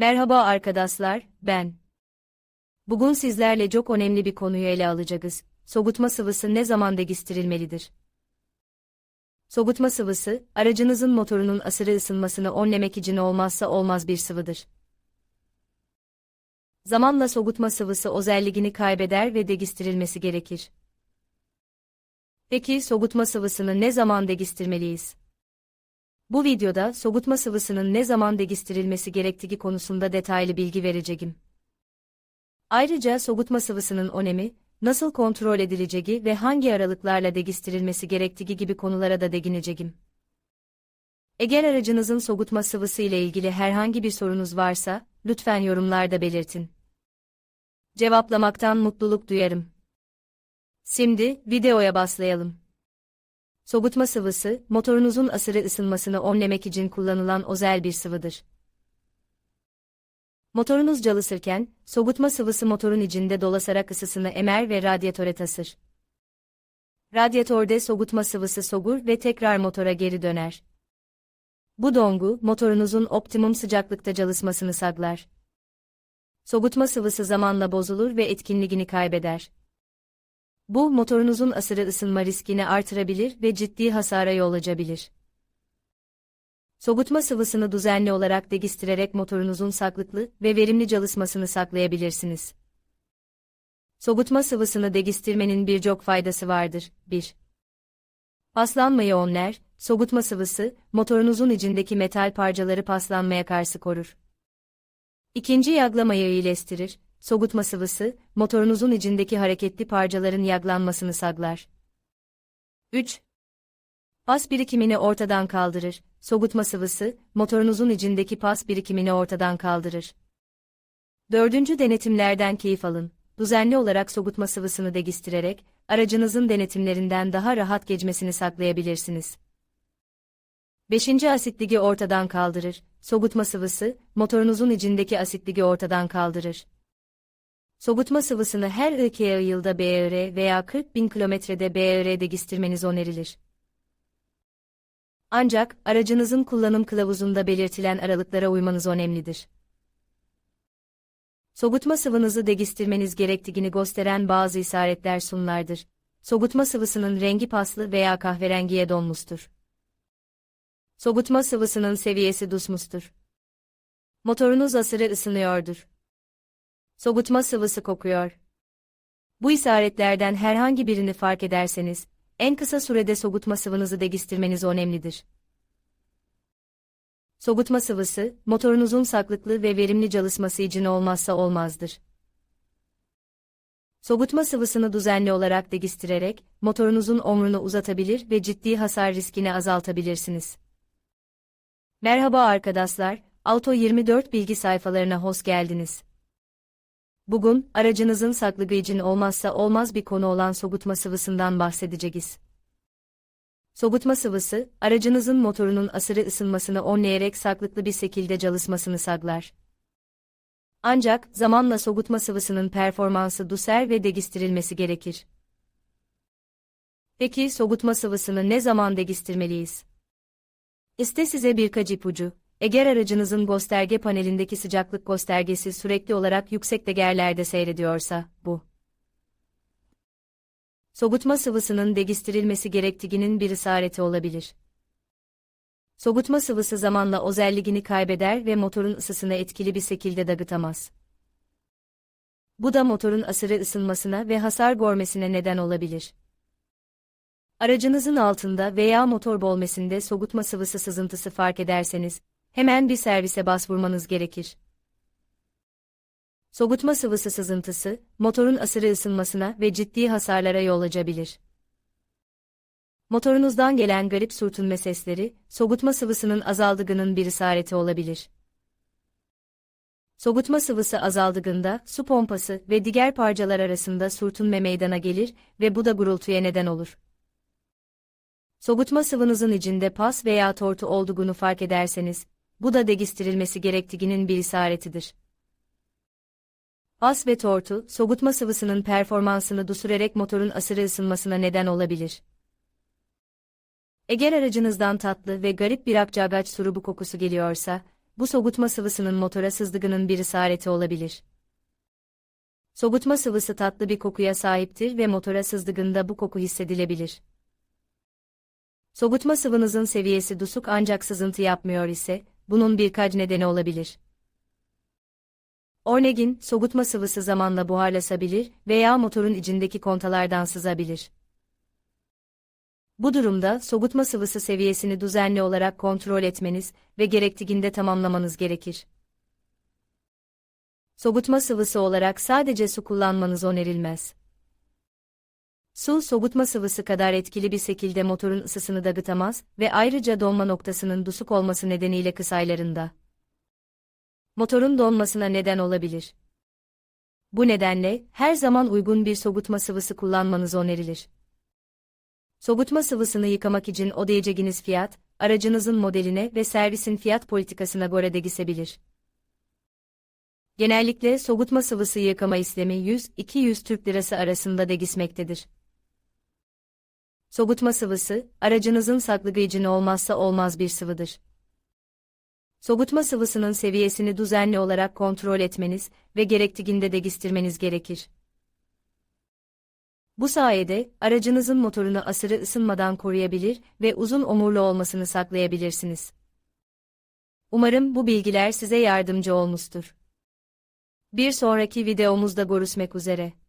Merhaba arkadaşlar, ben. Bugün sizlerle çok önemli bir konuyu ele alacağız. Soğutma sıvısı ne zaman değiştirilmelidir? Soğutma sıvısı, aracınızın motorunun aşırı ısınmasını önlemek için olmazsa olmaz bir sıvıdır. Zamanla soğutma sıvısı özelliğini kaybeder ve değiştirilmesi gerekir. Peki soğutma sıvısını ne zaman değiştirmeliyiz? Bu videoda soğutma sıvısının ne zaman değiştirilmesi gerektiği konusunda detaylı bilgi vereceğim. Ayrıca soğutma sıvısının önemi, nasıl kontrol edileceği ve hangi aralıklarla değiştirilmesi gerektiği gibi konulara da değineceğim. Eğer aracınızın soğutma sıvısı ile ilgili herhangi bir sorunuz varsa, lütfen yorumlarda belirtin. Cevaplamaktan mutluluk duyarım. Şimdi videoya başlayalım. Soğutma sıvısı, motorunuzun aşırı ısınmasını önlemek için kullanılan özel bir sıvıdır. Motorunuz çalışırken, soğutma sıvısı motorun içinde dolaşarak ısısını emer ve radyatöre taşır. Radyatörde soğutma sıvısı soğur ve tekrar motora geri döner. Bu dongu, motorunuzun optimum sıcaklıkta çalışmasını sağlar. Soğutma sıvısı zamanla bozulur ve etkinliğini kaybeder. Bu, motorunuzun aşırı ısınma riskini artırabilir ve ciddi hasara yol açabilir. Soğutma sıvısını düzenli olarak değiştirerek motorunuzun saklıklı ve verimli çalışmasını saklayabilirsiniz. Soğutma sıvısını değiştirmenin birçok faydası vardır. 1. Paslanmayı önler, soğutma sıvısı, motorunuzun içindeki metal parçaları paslanmaya karşı korur. İkinci yağlamayı iyileştirir, soğutma sıvısı, motorunuzun içindeki hareketli parçaların yağlanmasını sağlar. 3. Pas birikimini ortadan kaldırır, soğutma sıvısı, motorunuzun içindeki pas birikimini ortadan kaldırır. Dördüncü denetimlerden keyif alın, düzenli olarak soğutma sıvısını değiştirerek, aracınızın denetimlerinden daha rahat geçmesini saklayabilirsiniz. Beşinci asitliği ortadan kaldırır, soğutma sıvısı, motorunuzun içindeki asitliği ortadan kaldırır. Soğutma sıvısını her 2 yılda BR veya 40 bin kilometrede BR değiştirmeniz önerilir. Ancak, aracınızın kullanım kılavuzunda belirtilen aralıklara uymanız önemlidir. Soğutma sıvınızı değiştirmeniz gerektiğini gösteren bazı işaretler sunlardır. Soğutma sıvısının rengi paslı veya kahverengiye donmuştur. Soğutma sıvısının seviyesi düşmüştür. Motorunuz aşırı ısınıyordur. Soğutma sıvısı kokuyor. Bu işaretlerden herhangi birini fark ederseniz, en kısa sürede soğutma sıvınızı değiştirmeniz önemlidir. Soğutma sıvısı, motorunuzun saklıklı ve verimli çalışması için olmazsa olmazdır. Soğutma sıvısını düzenli olarak değiştirerek, motorunuzun ömrünü uzatabilir ve ciddi hasar riskini azaltabilirsiniz. Merhaba arkadaşlar, Auto 24 bilgi sayfalarına hoş geldiniz. Bugün, aracınızın saklığı için olmazsa olmaz bir konu olan soğutma sıvısından bahsedeceğiz. Soğutma sıvısı, aracınızın motorunun aşırı ısınmasını önleyerek saklıklı bir şekilde çalışmasını sağlar. Ancak, zamanla soğutma sıvısının performansı düşer ve değiştirilmesi gerekir. Peki, soğutma sıvısını ne zaman değiştirmeliyiz? İşte size birkaç ipucu. Eğer aracınızın gösterge panelindeki sıcaklık göstergesi sürekli olarak yüksek değerlerde seyrediyorsa, bu. Soğutma sıvısının değiştirilmesi gerektiğinin bir işareti olabilir. Soğutma sıvısı zamanla özelliğini kaybeder ve motorun ısısını etkili bir şekilde dağıtamaz. Bu da motorun aşırı ısınmasına ve hasar görmesine neden olabilir. Aracınızın altında veya motor bolmesinde soğutma sıvısı sızıntısı fark ederseniz, hemen bir servise başvurmanız gerekir. Soğutma sıvısı sızıntısı, motorun aşırı ısınmasına ve ciddi hasarlara yol açabilir. Motorunuzdan gelen garip sürtünme sesleri, soğutma sıvısının azaldığının bir işareti olabilir. Soğutma sıvısı azaldığında, su pompası ve diğer parçalar arasında sürtünme meydana gelir ve bu da gurultuya neden olur. Soğutma sıvınızın içinde pas veya tortu olduğunu fark ederseniz, bu da değiştirilmesi gerektiğinin bir işaretidir. Pas ve tortu, soğutma sıvısının performansını düşürerek motorun aşırı ısınmasına neden olabilir. Eğer aracınızdan tatlı ve garip bir akçaagaç surubu kokusu geliyorsa, bu soğutma sıvısının motora sızdığının bir işareti olabilir. Soğutma sıvısı tatlı bir kokuya sahiptir ve motora sızdığında bu koku hissedilebilir. Soğutma sıvınızın seviyesi düşük ancak sızıntı yapmıyor ise, bunun birkaç nedeni olabilir. Örneğin, soğutma sıvısı zamanla buharlaşabilir veya motorun içindeki kontalardan sızabilir. Bu durumda soğutma sıvısı seviyesini düzenli olarak kontrol etmeniz ve gerektiğinde tamamlamanız gerekir. Soğutma sıvısı olarak sadece su kullanmanız önerilmez. Su, soğutma sıvısı kadar etkili bir şekilde motorun ısısını dağıtamaz ve ayrıca donma noktasının düşük olması nedeniyle kısa aylarında motorun donmasına neden olabilir. Bu nedenle her zaman uygun bir soğutma sıvısı kullanmanız önerilir. Soğutma sıvısını yıkamak için ödeyeceğiniz fiyat, aracınızın modeline ve servisin fiyat politikasına göre değişebilir. Genellikle soğutma sıvısı yıkama işlemi 100-200 Türk Lirası arasında değişmektedir. Soğutma sıvısı, aracınızın saklayıcını olmazsa olmaz bir sıvıdır. Soğutma sıvısının seviyesini düzenli olarak kontrol etmeniz ve gerektiğinde değiştirmeniz gerekir. Bu sayede, aracınızın motorunu asırı ısınmadan koruyabilir ve uzun omurlu olmasını saklayabilirsiniz. Umarım bu bilgiler size yardımcı olmuştur. Bir sonraki videomuzda görüşmek üzere.